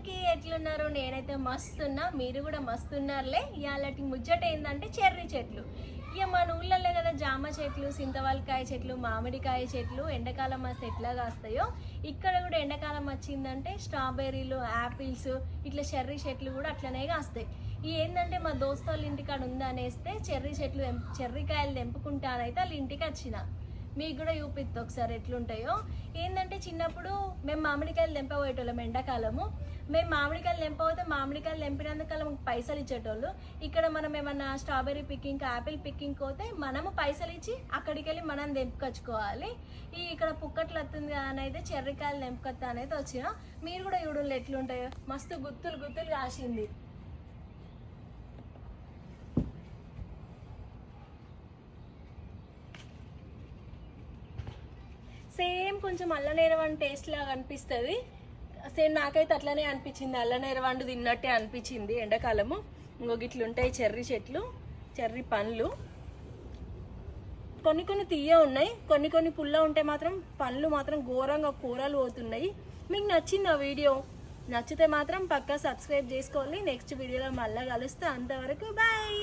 అందరికీ ఎట్లున్నారు? నేనైతే మస్తున్నా మీరు కూడా మస్తున్నారులే. ఇలాంటి ముచ్చట ఏంటంటే చెర్రీ చెట్లు. ఇక మన ఊళ్ళల్లో కదా జామ చెట్లు సింతవాలకాయ చెట్లు మామిడికాయ చెట్లు ఎండాకాలం వస్తే ఎట్లా కాస్తాయో ఇక్కడ కూడా ఎండాకాలం వచ్చిందంటే స్ట్రాబెర్రీలు యాపిల్స్ ఇట్లా చెర్రీ చెట్లు కూడా అట్లనే కాస్తాయి. ఈ ఏంటంటే మా దోస్తు వాళ్ళ ఇంటికాడ ఉందనేస్తే చెర్రీ చెట్లు చెర్రీకాయలు తెంపుకుంటానైతే వాళ్ళ ఇంటికి వచ్చిన. మీకు కూడా చూపిస్తా ఒకసారి ఎట్లుంటాయో. ఏంటంటే చిన్నప్పుడు మేము మామిడికాయలు తెంపబోయేటోళ్ళం ఎండాకాలము. మేము మామిడికాయలు తెంపబోతే మామిడికాయలు తెంపినందుకు మాకు పైసలు ఇచ్చేటోళ్ళు. ఇక్కడ మనం ఏమన్నా స్ట్రాబెర్రీ పిక్కింగ్ యాపిల్ పిక్కింగ్ పోతే మనము పైసలు ఇచ్చి అక్కడికి వెళ్ళి మనం తెంపుకొచ్చుకోవాలి. ఈ ఇక్కడ పుక్కట్లు వస్తుంది కదా అని అయితే చెర్రికాయలు తెంపుకొత్తా అనేది వచ్చిన. మీరు కూడా చూడండి ఎట్లుంటాయో. మస్తు గుత్తులు గుత్తులు కాసింది. సేమ్ కొంచెం అల్లనేరవండు టేస్ట్ లాగా అనిపిస్తుంది. సేమ్ నాకైతే అట్లనే అనిపించింది. అల్లనేరవండు తిన్నట్టే అనిపించింది ఎండాకాలము. ఇంకొక ఇట్లుంటాయి చెర్రీ చెట్లు చెర్రీ పండ్లు. కొన్ని కొన్ని తీయ ఉన్నాయి. కొన్ని కొన్ని పుల్ల ఉంటే మాత్రం పండ్లు మాత్రం ఘోరంగా కూరలు పోతున్నాయి. మీకు నచ్చింది ఆ వీడియో? నచ్చితే మాత్రం పక్కా సబ్స్క్రైబ్ చేసుకోండి. నెక్స్ట్ వీడియోలో మళ్ళీ కలుస్తే. అంతవరకు బాయ్!